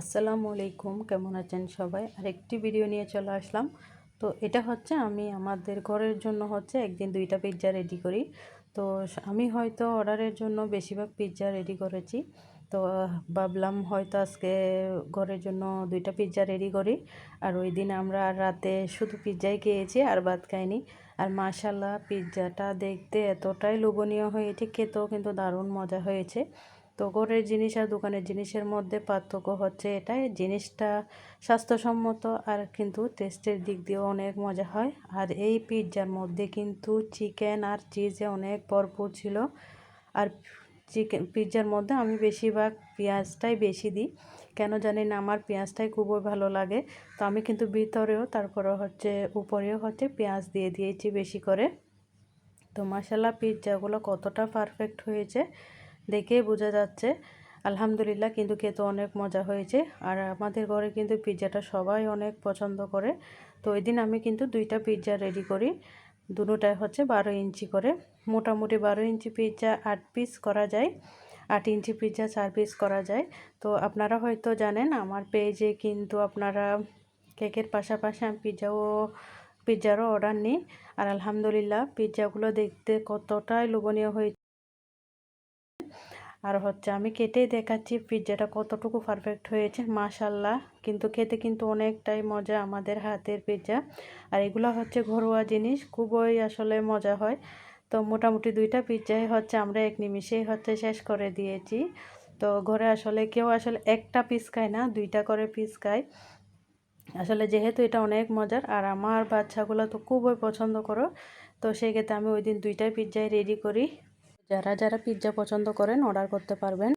আসসালামু আলাইকুম, কেমন আছেন সবাই? আরেকটি ভিডিও নিয়ে চলে আসলাম। তো এটা হচ্ছে আমি আমাদের ঘরের জন্য হচ্ছে একদিন দুইটা পিৎজা রেডি করি। তো আমি হয়তো অর্ডারের জন্য বেশিরভাগ পিৎজা রেডি করেছি। তো ভাবলাম হয়তো আজকে ঘরের জন্য দুইটা পিৎজা রেডি করি। আর ওই দিন আমরা রাতে শুধু পিৎজাই খেয়েছি আর ভাত খাইনি। আর মাশাল্লাহ পিৎজাটা দেখতে এতটাই লোভনীয় হয়েছে, খেতেও কিন্তু দারুণ মজা হয়েছে। তো ঘরের জিনিস আর দোকানের জিনিসের মধ্যে পার্থক্য হচ্ছে এটাই, জিনিসটা স্বাস্থ্যসম্মত আর কিন্তু টেস্টের দিক দিয়েও অনেক মজা হয়। আর এই পিৎজার মধ্যে কিন্তু চিকেন আর চিজে অনেক ভরপুর ছিল। আর চিকেন, পিৎজার মধ্যে আমি বেশিরভাগ পেঁয়াজটাই বেশি দিই। কেন জানি না, আমার পেঁয়াজটাই খুবই ভালো লাগে। তো আমি কিন্তু ভিতরেও তারপরে হচ্ছে উপরেও হচ্ছে পেঁয়াজ দিয়ে দিয়েছি বেশি করে। তো মশালা পিৎজাগুলো কতটা পারফেক্ট হয়েছে। দেখে বোঝা যাচ্ছে। আলহামদুলিল্লাহ কিন্তু খেতে অনেক মজা হয়েছে। আর আমাদের ঘরে কিন্তু পিৎজাটা সবাই অনেক পছন্দ করে। তো ওই দিন আমি কিন্তু দুইটা পিৎজা রেডি করি। দুটোটাই হচ্ছে বারো ইঞ্চি করে। মোটামুটি বারো ইঞ্চি পিৎজা আট পিস করা যায়। আট ইঞ্চি পিৎজা চার পিস করা যায়। তো আপনারা হয়তো জানেন, আমার পেজে কিন্তু আপনারা কেকের পাশাপাশি আমি পিৎজাও পিৎজারও অর্ডার নিই। আর আলহামদুলিল্লাহ পিৎজাগুলো দেখতে কতটাই লোভনীয় হয়েছে। আর হচ্ছে আমি কেটেই দেখাচ্ছি পিৎজাটা কতটুকু পারফেক্ট হয়েছে মাশাল্লাহ কিন্তু খেতে কিন্তু অনেকটাই মজা আমাদের হাতের পিৎজা আর এগুলো হচ্ছে ঘরোয়া জিনিস, খুবই আসলে মজা হয়। তো মোটামুটি দুইটা পিৎজাই হচ্ছে আমরা এক নিমিষেই হচ্ছে শেষ করে দিয়েছি। তো ঘরে আসলে কেউ আসলে একটা পিস খায় না, দুইটা করে পিস খায়। আসলে যেহেতু এটা অনেক মজার, আর আমার বাচ্চাগুলো তো খুবই পছন্দ করো, তো সেক্ষেত্রে আমি ওই দিন দুইটাই পিৎজাই রেডি করি। যারা যারা পিৎজা পছন্দ করেন অর্ডার করতে পারবেন।